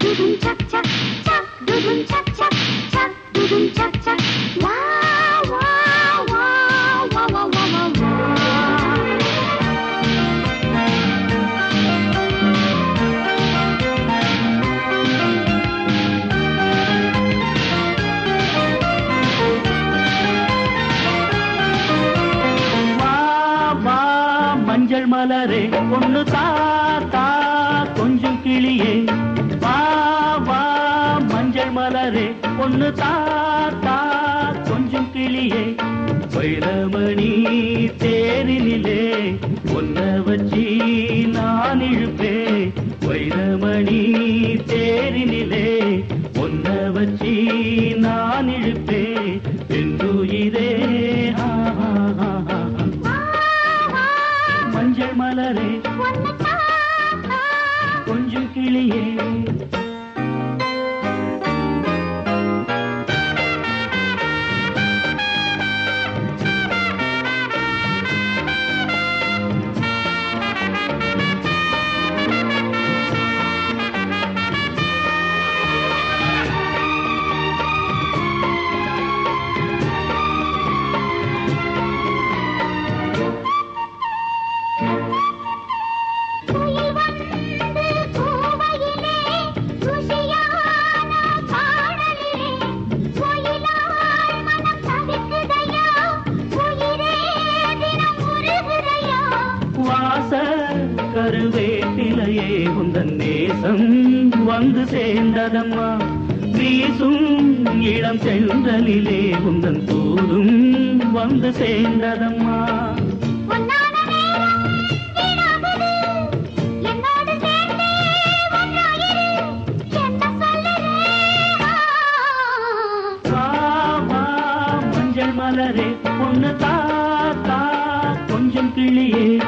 đu đum chắc chắc chắc đu đum chắc மலரே ஒன்னு தாத்தா மலரே பொண்ணு தாத்தா கொஞ்சம் கிளியே. வைரமணி தேரிலே பொன்ன வச்சி நான் இழுப்பே. வைரமணி தேரிலே பொன்ன வச்சி நான் இழுப்பே. பெண்ணுயிரே மஞ்சள் மலரே கொஞ்சம் கிளியே. மலையே உந்தன் நேசம் வந்து சேர்ந்ததம்மா. வீசும் இளம் சென்றலிலே உந்தன் தூதும் வந்து சேர்ந்ததம்மா. மலரே பொண்ணு தாத்தா கொஞ்சம் கிளியே.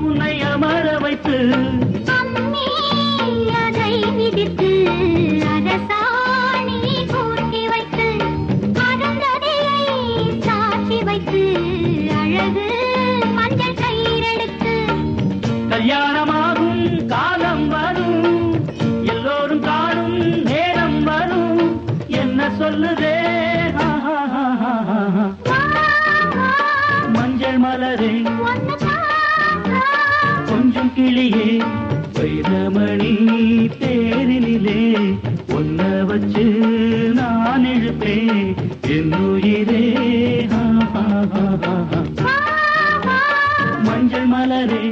உன்னை அமர வைத்து அதை மிதித்து அரசாணி கூட்டி வைத்து அருந்ததியை சாட்சி வைத்து அழகு மஞ்சள் கயிறெடுத்து கல்யாணமாகும் காலம் வரும் எல்லோரும் காணும் நேரம் வரும். என்ன சொல்லுதே? மஞ்சள் மலரே கிளியே வைரமணி தேரினிலே ஒன்ன வச்சு நான் இழுப்பேன். என்னுயிரே மஞ்சள் மலரே